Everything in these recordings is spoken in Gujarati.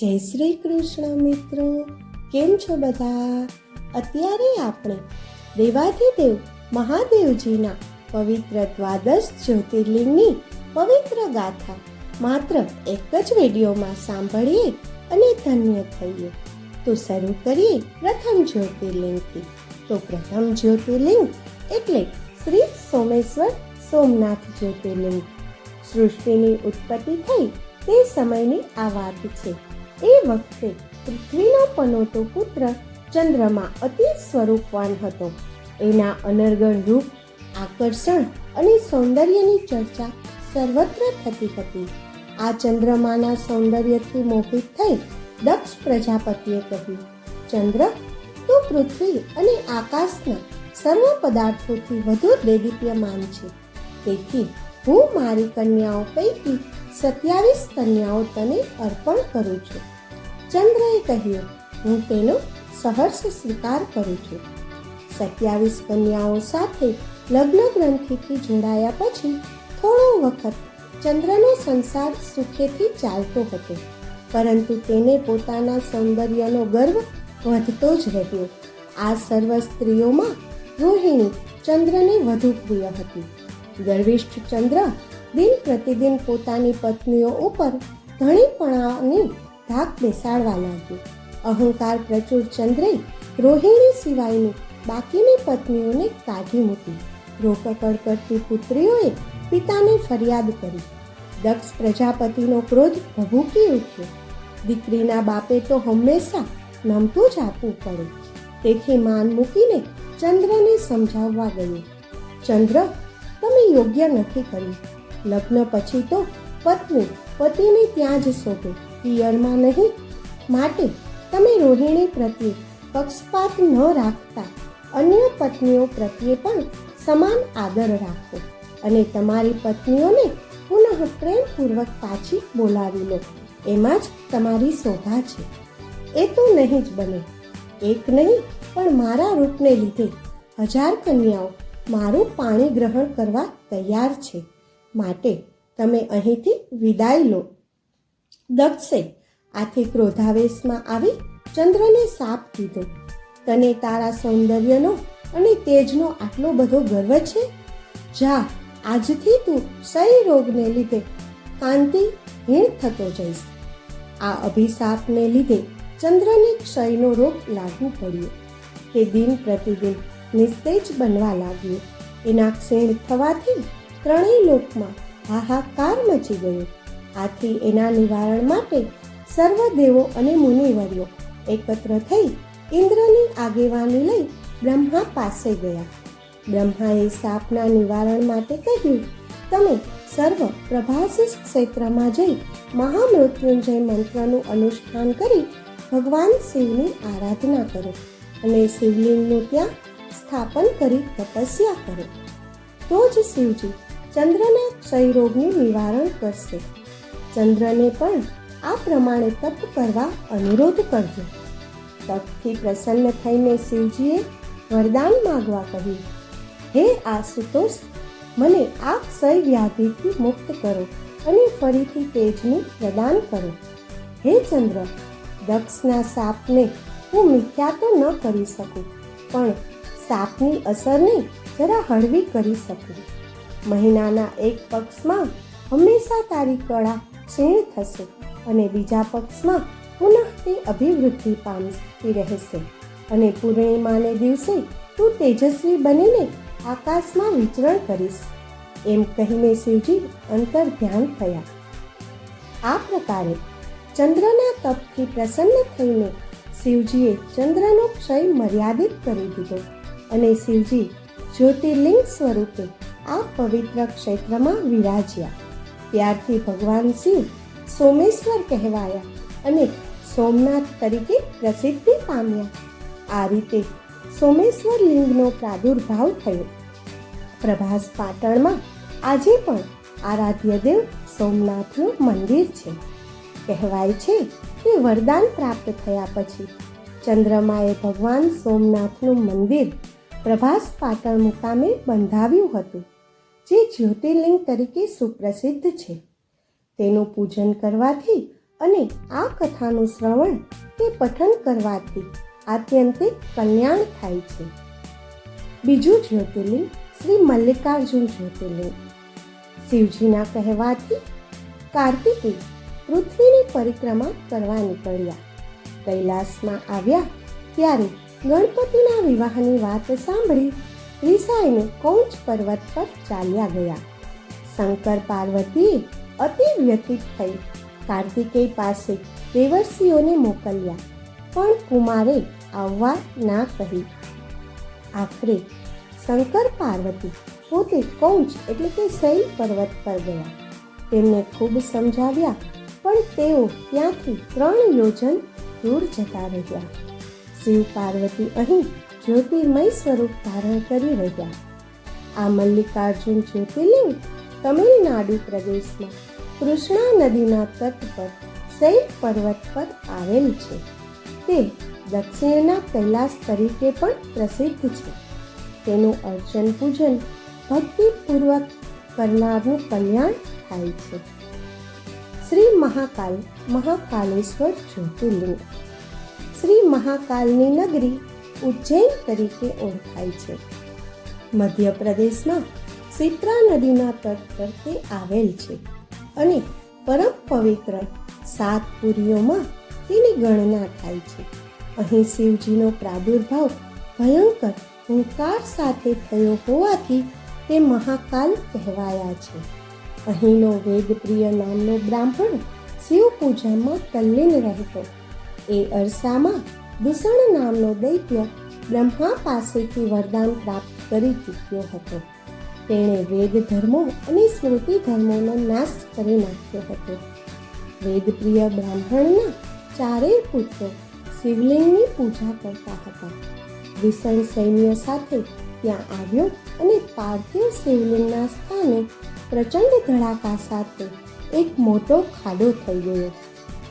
જય શ્રી કૃષ્ણ, મિત્રો. કેમ છો બધા? અત્યારે આપણે દેવાધિદેવ મહાદેવજીના પવિત્ર દ્વાદશ જ્યોતિર્લિંગની પવિત્ર ગાથા માત્ર એક જ વિડીયોમાં સાંભળીએ અને ધન્ય થઈએ. તો શરૂ કરીએ પ્રથમ જ્યોતિર્લિંગથી. તો પ્રથમ જ્યોતિર્લિંગ એટલે શ્રી સોમેશ્વર સોમનાથ જ્યોતિર્લિંગ. સૃષ્ટિની ઉત્પત્તિ થઈ તે સમયની આ વાત છે. એ વખતે પૃથ્વીનો પનોતો પુત્ર ચંદ્રમાં અતિ સ્વરૂપવાન હતો. એના અનર્ગળ રૂપ, આકર્ષણ અને સૌંદર્યની ચર્ચા સર્વત્ર થતી હતી. આ ચંદ્રમાના સૌંદર્યથી મોહિત થઈ દક્ષ પ્રજાપતિએ કહ્યું, ચંદ્ર, તો પૃથ્વી અને આકાશના સર્વ પદાર્થોથી વધુ દેદીપ્યમાન છે. તેથી હું મારી કન્યાઓ પૈકી સત્યાવીસ કન્યાઓ તને અર્પણ કરું છું. ચંદ્રએ કહ્યું, હું તેનો સહર્ષ સ્વીકાર કરું છું. સત્યાવીસ કન્યાઓ સાથે લગ્ન ગ્રંથિથી જોડાયા પછી થોડો વખત ચંદ્રનો સંસાર સુખેથી ચાલતો હતો, પરંતુ તેને પોતાના સૌંદર્યનો ગર્વ વધતો જ રહ્યો. આ સર્વ સ્ત્રીઓમાં રોહિણી ચંદ્રને વધુ પ્રિય હતી. ગર્વિષ્ઠ ચંદ્ર દિન પ્રતિદિન પોતાની પત્નીઓ ઉપર ધણીપણાની ધાક બેસાડવા લાગ્યો. અહંકાર પ્રચુર ચંદ્રે રોહિણી સિવાયની બાકીની પત્નીઓને કાઢી મૂકી. રોકકળ કરતી પુત્રીઓએ પિતાને ફરિયાદ કરી. દક્ષ પ્રજાપતિનો ક્રોધ ભભૂકી ઉઠ્યો. દીકરીના બાપે તો હંમેશા નમતું જ આપવું પડે. તેથી માન મૂકીને ચંદ્રને સમજાવવા ગયો. ચંદ્ર, તમે યોગ્ય નથી કર્યું. લગ્ન પછી તો પત્ની પતિને ત્યાં જ સોંપે પિયરમાં નહીં, માટે તમે રોહિણી પ્રત્યે પક્ષપાત ન રાખતા. અન્ય પત્નીઓ પ્રત્યે પણ સમાન આદર રાખો અને તમારી પત્નીઓને પુનઃ પ્રેમપૂર્વક પાછી બોલાવી લો. એમાં જ તમારી શોભા છે. એ તો નહીં જ બને. એક નહીં, પણ મારા રૂપને લીધે હજાર કન્યાઓ મારું પાણી ગ્રહણ કરવા તૈયાર છે. માટે તમે અહીંથી વિદાય લો. દક્ષે આથી ક્રોધાવેશમાં આવી ચંદ્રને સાપ કીધો. તને તારા સૌંદર્યનો અને તેજનો આટલો બધો ગર્વ છે? જા, આજથી તું સહી રોગને લીધે કાંતિ હીણ થતો જઈશ. આ અભિશાપને લીધે ચંદ્રને ક્ષયનો રોગ લાગુ પડ્યો. તે દિન પ્રતિદિન નિસ્તેજ બનવા લાગ્યો. એના ક્ષીણ થવાથી ત્રણેય લોકમાં હાહાકાર મચી ગયો. આથી એના નિવારણ માટે સર્વ દેવો અને મુનિવર્યો એકત્ર થઈ ઇન્દ્રની આગેવાની લઈ બ્રહ્મા પાસે ગયા. બ્રહ્માએ સાપના નિવારણ માટે કહ્યું, તમે સર્વ પ્રભાસિસ ક્ષેત્રમાં જઈ મહામૃત્યુંજય મંત્રનું અનુષ્ઠાન કરી ભગવાન શિવની આરાધના કરો અને શિવલિંગનું ત્યાં સ્થાપન કરી તપસ્યા કરો. તો જ શિવજી ચંદ્રના ક્ષયરોગનું નિવારણ કરશે. ચંદ્રને પણ આ પ્રમાણે તપ કરવા અનુરોધ કરજો. તપથી પ્રસન્ન થઈને શિવજીએ વરદાન માગવા કહ્યું, હે આશુતોષ, મને આ ક્ષય વ્યાધિથી મુક્ત કરો અને ફરીથી તેજનું પ્રદાન કરો. હે ચંદ્ર, દક્ષના સાપને હું મિથ્યા તો ન કરી શકું, પણ સાપની અસરને જરા હળવી કરી શકું. મહિનાના એક પક્ષમાં હંમેશા તારી કળા ક્ષીણ થશે અને બીજા પક્ષમાં પુનઃ તે અભિવૃદ્ધિ પામતી રહેશે. અને પૂર્ણિમાને દિવસે તું તેજસ્વી બનીને આકાશમાં વિચરણ કરીશ. એમ કહીને શિવજી અંતર ધ્યાન થયા. આ પ્રકારે ચંદ્રના તપથી પ્રસન્ન થઈને શિવજીએ ચંદ્રનો ક્ષય મર્યાદિત કરી દીધો. અને શિવજી જ્યોતિર્લિંગ સ્વરૂપે આ પવિત્ર ક્ષેત્રમાં વિરાજ્યા. ત્યારથી ભગવાન શિવ સોમેશ્વર કહેવાયા અને સોમનાથ તરીકે પ્રસિદ્ધિ પામ્યા. આ રીતે સોમેશ્વર લિંગનો પ્રાદુર્ભાવ થયો. પ્રભાસ પાટણમાં આજે પણ આરાધ્ય દેવ સોમનાથનું મંદિર છે. કહેવાય છે કે વરદાન પ્રાપ્ત થયા પછી ચંદ્રમાએ ભગવાન સોમનાથનું મંદિર પ્રભાસ પાટણ મુકામે બંધાવ્યું હતું. જે જ્યોતિર્લિંગ તરીકે સુપ્રસિદ્ધ છે. તેનું પૂજન કરવાથી અને આ કથાનું શ્રવણ કે પઠન કરવાથી આત્યંતિક કલ્યાણ થાય છે. બીજું જ્યોતિર્લિંગ શ્રી મલ્લિકાર્જુન જ્યોતિર્લિંગ. શિવજીના કહેવાથી કાર્તિકે પૃથ્વીની પરિક્રમા કરવા નીકળ્યા. કૈલાસમાં આવ્યા ત્યારે ગણપતિના વિવાહની વાત સાંભળી રિસાઈને કૌચ પર્વત પર ચાલ્યા ગયા. શંકર પાર્વતીએ અતિ વ્યથિત થઈ કાર્તિકેય પાસે દેવર્ષિઓને મોકલ્યા, પણ કુમારે આવવા ના કહી. આખરે શંકર પાર્વતી પોતે કૌચ એટલે કે શૈલ પર્વત પર ગયા. તેમને ખૂબ સમજાવ્યા, પણ તેઓ ત્યાંથી ત્રણ યોજન દૂર જતા રહ્યા. શિવ પાર્વતી અહીં જ્યોતિર્મય સ્વરૂપ ધારણ કરી રહ્યા. આ મલ્લિકાર્જુન જ્યોતિર્લિંગ તમિલનાડુ પ્રદેશમાં કૃષ્ણા નદીના તટ પર શૈલ પર્વત પર આવેલ છે. તે દક્ષિણના કૈલાસ તરીકે પણ પ્રસિદ્ધ છે. તેનું અર્ચન પૂજન ભક્તિપૂર્વક કરનારનું કલ્યાણ થાય છે. શ્રી મહાકાલ, મહાકાલેશ્વર જ્યોતિર્લિંગ. શ્રી મહાકાલની નગરી ઉજ્જૈન તરીકે ઓળખાય છે. મધ્યપ્રદેશમાં સિત્રા નદીના તટ પર તે આવેલ છે અને પરમ પવિત્ર સાત પુરીઓમાં તેની ગણના થાય છે. અહીં શિવજીનો પ્રાદુર્ભાવ ભયંકર હુંકાર સાથે થયો હોવાથી તે મહાકાલ કહેવાયા છે. અહીંનો વેદપ્રિય નામનો બ્રાહ્મણ શિવ પૂજામાં તલ્લીન રહેતો. એ અરસામાં દૂષણ નામનો દૈત્ય બ્રહ્મા પાસેથી વરદાન પ્રાપ્ત કરી ચૂક્યો હતો. તેણે વેદ ધર્મો અને સ્મૃતિ ધર્મોનો નાશ કરી નાખ્યો હતો. વેદપ્રિય બ્રાહ્મણના ચારેય પુત્રો શિવલિંગની પૂજા કરતા હતા. ભીષણ સૈન્ય સાથે ત્યાં આવ્યો અને પાર્થિવ શિવલિંગના સ્થાને પ્રચંડ ધડાકા સાથે એક મોટો ખાડો થઈ ગયો.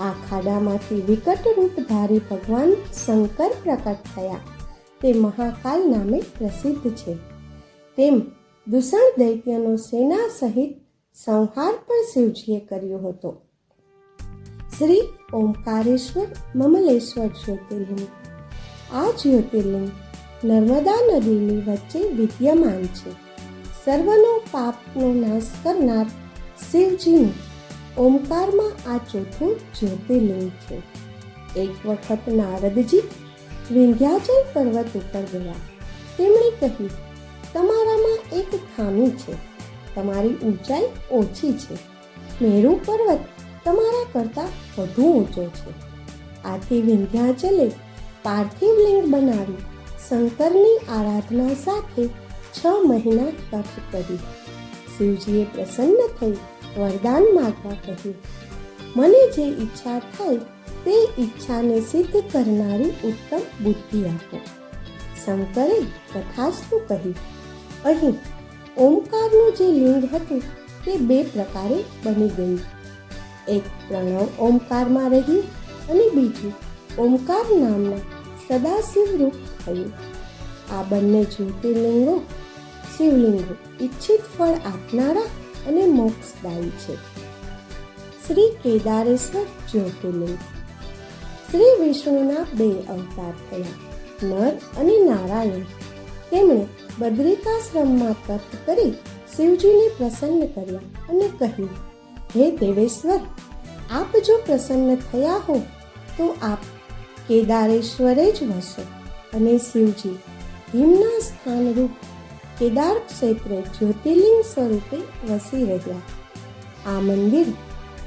આ ખાડામાંથી વિકટ રૂપધારી ભગવાન શંકર પ્રકટ થયા. તે મહાકાલ નામે પ્રસિદ્ધ છે. તેમ દૂષણ દૈત્યનો સેના સહિત સંહાર પણ શિવજીએ કર્યો હતો. શ્રી ઓમકારેશ્વર મમલેશ્વર જ્યોતિર્લિંગ. આ જ્યોતિર્લિંગ નર્મદા નદીની વચ્ચે વિદ્યમાન છે. સર્વનો પાપનો નાશ કરનાર શિવજીનું ઓમકારમાં આ ચોથું જ્યોતિર્લિંગ છે. એક વખત નારદજી વિંધ્યાચલ પર્વત ઉપર ગયા. તેમણે કહ્યું, તમારામાં એક ખામી છે. તમારી ઊંચાઈ ઓછી છે. મેરુ પર્વત તમારા કરતાં વધુ ઊંચો છે. આથી વિંધ્યાચલે પાર્થિવ લિંગ બનાવી શંકરની આરાધના સાથે છ મહિના તપ કરી. શિવજીએ પ્રસન્ન થઈ વરદાન માગવા કહ્યું. મને જે ઈચ્છા થાય તે ઈચ્છાને સિદ્ધ કરનારી ઉત્તમ બુદ્ધિ આપો. શંકરે તથાસ્તુ કહ્યું અહીં ઓમકારનું જે લિંગ હતું તે બે પ્રકારે બની ગયું. એક પ્રણવ ઓમકારમાં રહ્યું અને બીજું ઓમકાર નામના સદાશિવ રૂપ થયું. આ બંને જ્યોતિર્લિંગો શિવલિંગો ઈચ્છિત ફળ આપનારા અને મોક્ષદાયી છે. શ્રી કેદારેશ્વર જ્યોતિર્લિંગ. શ્રી વિષ્ણુના બે અવતાર થયા, નર અને નારાયણ. તેમણે બદ્રિકાશ્રમમાં તપ કરી શિવજીને પ્રસન્ન કર્યા અને કહ્યું, હે દેવેશ્વર, આપ જો પ્રસન્ન થયા હો, તો આપ કેદારેશ્વરે જ વસો અને શિવજી હિમના સ્થાનરૂપ કેદાર ક્ષેત્રે જ્યોતિર્લિંગ સ્વરૂપે વસી રહ્યા. આ મંદિર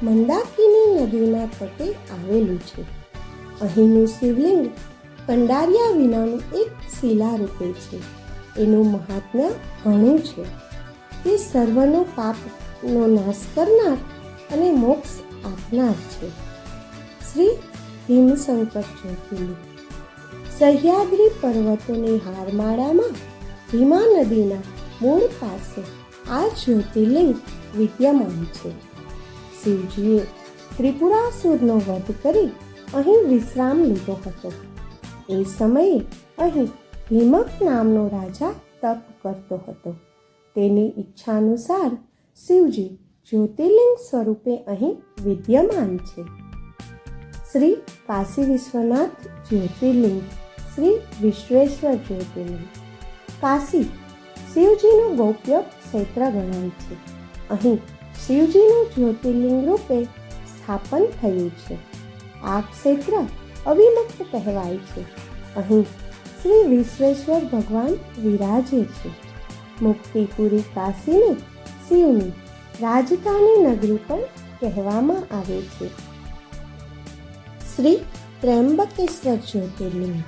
મંદાકિની નદીના તટે આવેલું છે. અહીંનું શિવલિંગ કંડારિયા વિનાનું એક શિલા રૂપે છે. એનું મહાત્મ્ય ઘણું છે. તે સર્વનો પાપનો નાશ કરનાર અને મોક્ષ આપનાર છે. શ્રી ભીમશંકર જ્યોતિર્લિંગ. સહ્યાદ્રી પર્વતોની હારમાળામાં ભીમા નદીના મૂળ પાસે આ જ્યોતિર્લિંગ વિદ્યમાન છે. શિવજીએ ત્રિપુરાસુરનો વધ કરી અહીં વિશ્રામ લીધો હતો. એ સમયે અહીં ભીમક નામનો રાજા તપ કરતો હતો. તેની ઈચ્છાનુસાર શિવજી જ્યોતિર્લિંગ સ્વરૂપે અહીં વિદ્યમાન છે. શ્રી કાશી વિશ્વનાથ જ્યોતિર્લિંગ, શ્રી વિશ્વેશ્વર જ્યોતિર્લિંગ. કાશી શિવજીનું ગોપ્ય ક્ષેત્ર ગણાય છે. અહીં શિવજીનું જ્યોતિર્લિંગ રૂપે સ્થાપન થયું છે. આ ક્ષેત્ર અવિમુક્ત કહેવાય છે. અહીં શ્રી વિશ્વેશ્વર ભગવાન વિરાજે છે. મુક્તિપુરી કાશીને શિવની રાજધાની નગરી પણ કહેવામાં આવે છે. શ્રી ત્રેમ્બકેશ્વર જ્યોતિર્લિંગ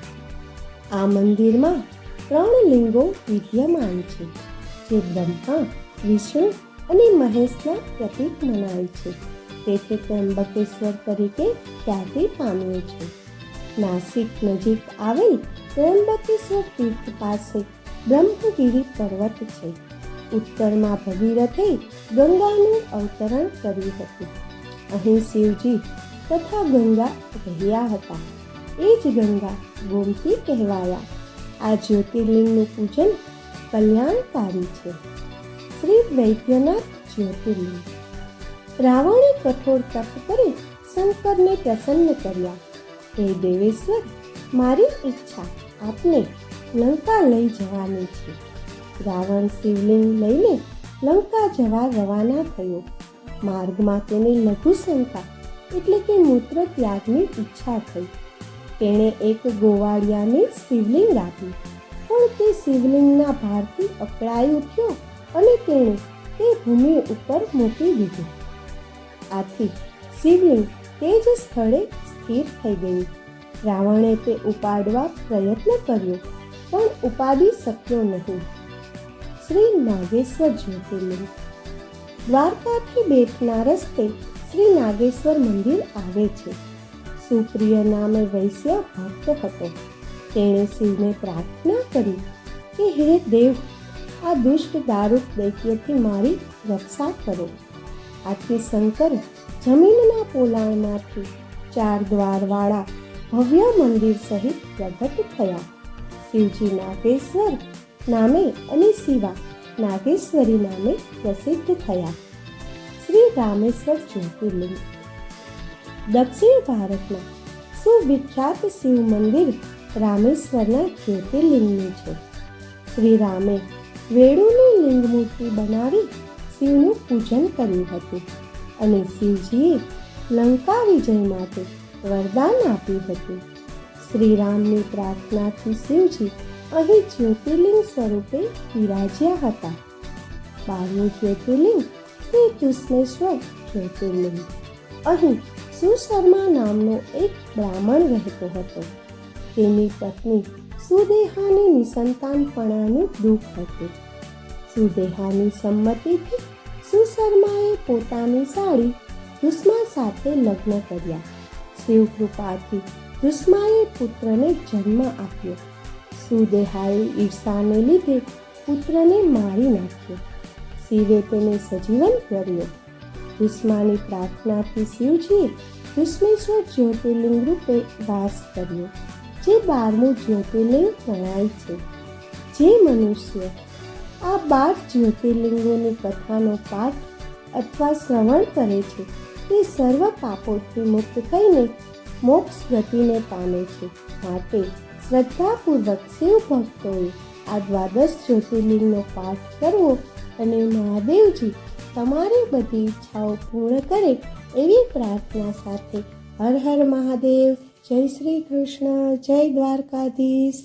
આ મંદિરમાં ત્રણ લિંગો વિદ્યમાન છે, જે બ્રહ્મા, વિષ્ણુ અને મહેશના પ્રતીક મનાય છે. તેથી ત્રંબકેશ્વર તરીકે ખ્યાતિ પામ્યું છે. નાસિક નજીક આવેલ ત્રંબકેશ્વર તીર્થ પાસે બ્રહ્મગીરી પર્વત છે. ઉત્તરમાં ભગીરથે ગંગાનું અવતરણ કર્યું હતું. અહીં શિવજી તથા ગંગા રહ્યા હતા. એ જ ગંગા ગોમતી કહેવાયા. આ જ્યોતિર્લિંગનું પૂજન કલ્યાણકારી છે. શ્રી વૈદ્યનાથ જ્યોતિર્લિંગ. રાવણે કઠોર તપ કરી શંકરને પ્રસન્ન કર્યા. હે દેવેશ્વર, મારી ઈચ્છા આપને લંકા લઈ જવાની છે. રાવણ શિવલિંગ લઈને લંકા જવા રવાના થયો. માર્ગમાં તેને લઘુ શંકા એટલે કે મૂત્ર ત્યાગની ઈચ્છા થઈ. તેણે એક ગોવાળિયાને શિવલિંગ આપ્યું. પણ તે શિવલિંગના ભારથી અકળાઈ ઉઠ્યો અને તેણે તે ભૂમિ ઉપર મૂકી દીધું. આથી શિવલિંગ તે જ સ્થળે સ્થિર થઈ ગયું. રાવણે તે ઉપાડવા પ્રયત્ન કર્યો, પણ ઉપાડી શક્યો નહીં. શ્રી નાગેશ્વર જ્યોતિર્લિંગ. દ્વારકાથી બેટના રસ્તે શ્રી નાગેશ્વર મંદિર આવે છે. સુપ્રિય નામે વૈશ્ય ભક્ત હતો. તેણે શિવને પ્રાર્થના કરી કે, હે દેવ, આ દુષ્ટ દારૂક દૈત્યથી મારી રક્ષા કરો. આથી શંકર જમીનના પોલાણમાંથી ચાર દ્વારવાળા ભવ્ય મંદિર સહિત પ્રગટ થયા. શિવજી નાગેશ્વર નામે અને શિવા નાગેશ્વરી નામે પ્રસિદ્ધ થયા. શ્રી રામેશ્વર જ્યોતિર્લિંગ દક્ષિણ ભારતમાં સુવિખ્યાત શિવ મંદિર રામેશ્વરના જ્યોતિર્લિંગનું છે. શ્રી રામે વેણુની લિંગ મૂર્તિ બનાવી શિવનું પૂજન કર્યું હતું અને શિવજીએ લંકા વિજય માટે વરદાન આપ્યું હતું. શ્રીરામની પ્રાર્થનાથી શિવજી અહીં જ્યોતિર્લિંગ સ્વરૂપે બિરાજ્યા હતા. બારમું જ્યોતિર્લિંગ શ્રી કૃષ્ણેશ્વર જ્યોતિર્લિંગ. અહીં સુશર્મા નામનો એક બ્રાહ્મણ રહેતો હતો. તેની પત્ની સુદેહાની નિસંતાનપણાનું દુઃખ હતું. સુદેહાની સંમતિથી સુશર્માએ પોતાની સાડી દુષ્મા સાથે લગ્ન કર્યા. શિવ કૃપાથી દુષ્માએ પુત્રને જન્મ આપ્યો. સુદેહાએ ઈર્ષાને લીધે પુત્રને મારી નાખ્યો. શિવે તેને સજીવન કર્યો. દુષ્માની પ્રાર્થનાથી શિવજીએ ભીષ્મેશ્વર જ્યોતિર્લિંગ રૂપે વાસ કર્યો, જે બારમું જ્યોતિર્લિંગ ગણાય છે. જે મનુષ્ય આ બાર જ્યોતિર્લિંગોની કથાનો પાઠ અથવા શ્રવણ કરે છે, તે સર્વ પાપોથી મુક્ત થઈને મોક્ષ ગતિને પામે છે. માટે શ્રદ્ધાપૂર્વક શિવ ભક્તોએ આ દ્વાદશ જ્યોતિર્લિંગનો પાઠ કરવો અને મહાદેવજી તમારી બધી ઈચ્છાઓ પૂર્ણ કરે એવી પ્રાર્થના સાથે હર હર મહાદેવ, જય શ્રી કૃષ્ણ, જય દ્વારકાધીશ.